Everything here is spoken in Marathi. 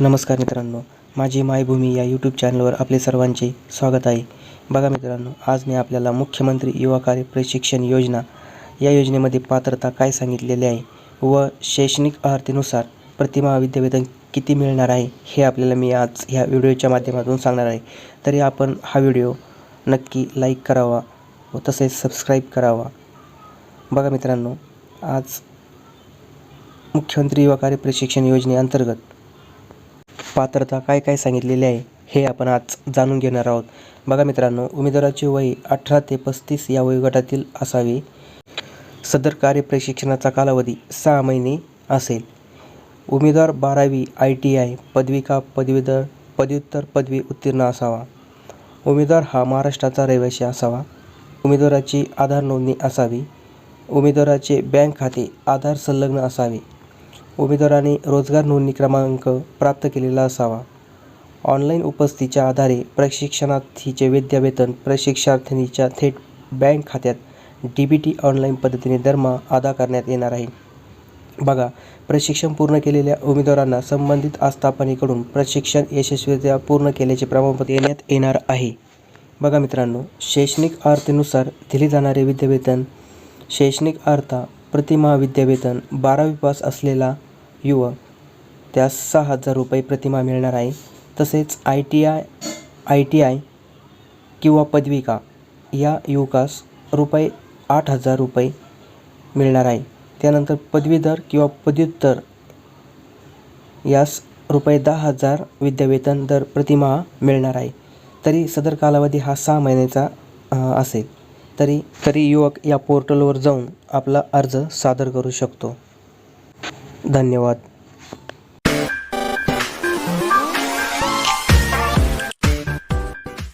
नमस्कार मित्रांनो माझी मायभूमी या यूट्यूब चॅनलवर आपले सर्वांचे स्वागत आहे. बघा मित्रांनो आज मी आपल्याला मुख्यमंत्री युवा कार्य प्रशिक्षण योजना या योजनेमध्ये पात्रता काय सांगितलेली आहे व शैक्षणिक अर्थेनुसार प्रतिमा विद्यावेतन किती मिळणार आहे हे आपल्याला मी आज ह्या व्हिडिओच्या माध्यमातून सांगणार आहे. तरी आपण हा व्हिडिओ नक्की लाईक करावा व तसेच सबस्क्राईब करावा. बघा मित्रांनो आज मुख्यमंत्री युवा कार्य प्रशिक्षण योजनेअंतर्गत पात्रता काय काय सांगितलेली आहे हे आपण आज जाणून घेणार आहोत. बघा मित्रांनो उमेदवाराची वय अठरा ते पस्तीस या वयोगटातील असावे. सदर कार्य प्रशिक्षणाचा कालावधी सहा महिने असेल. उमेदवार बारावी आय टी आय पदविका पदवीधर पदव्युत्तर पदवी उत्तीर्ण असावा. उमेदवार हा महाराष्ट्राचा रहिवासी असावा. उमेदवाराची आधार नोंदणी असावी. उमेदवाराचे बँक खाते आधार संलग्न असावे. उमेदवाराने रोजगार नोंदणी क्रमांक प्राप्त केलेला असावा. ऑनलाईन उपस्थितीच्या आधारे प्रशिक्षणार्थीचे विद्यावेतन प्रशिक्षणार्थींच्या थेट बँक खात्यात डी बी टी ऑनलाईन पद्धतीने दरमा अदा करण्यात येणार आहे. बघा प्रशिक्षण पूर्ण केलेल्या उमेदवारांना संबंधित आस्थापनेकडून प्रशिक्षण यशस्वीरित्या पूर्ण केल्याचे प्रमाणपत्र देण्यात येणार आहे. बघा मित्रांनो शैक्षणिक अर्थेनुसार दिले जाणारे विद्यावेतन शैक्षणिक अर्था प्रतिमा विद्यावेतन बारावी पास असलेला युवक. त्यास सहा हजार रुपये प्रतिमा मिळणार आहे. तसेच I T I I T I किंवा पदविका या युवकास रुपये आठ हजार रुपये मिळणार आहे. त्यानंतर पदवीधर किंवा पदव्युत्तर यास रुपये दहा हजार विद्यावेतन दर प्रतिमा मिळणार आहे. तरी सदर कालावधी हा सहा महिन्याचा असेल. तरी तरी युवक या पोर्टलवर जाऊन आपला अर्ज सादर करू शकतो. धन्यवाद.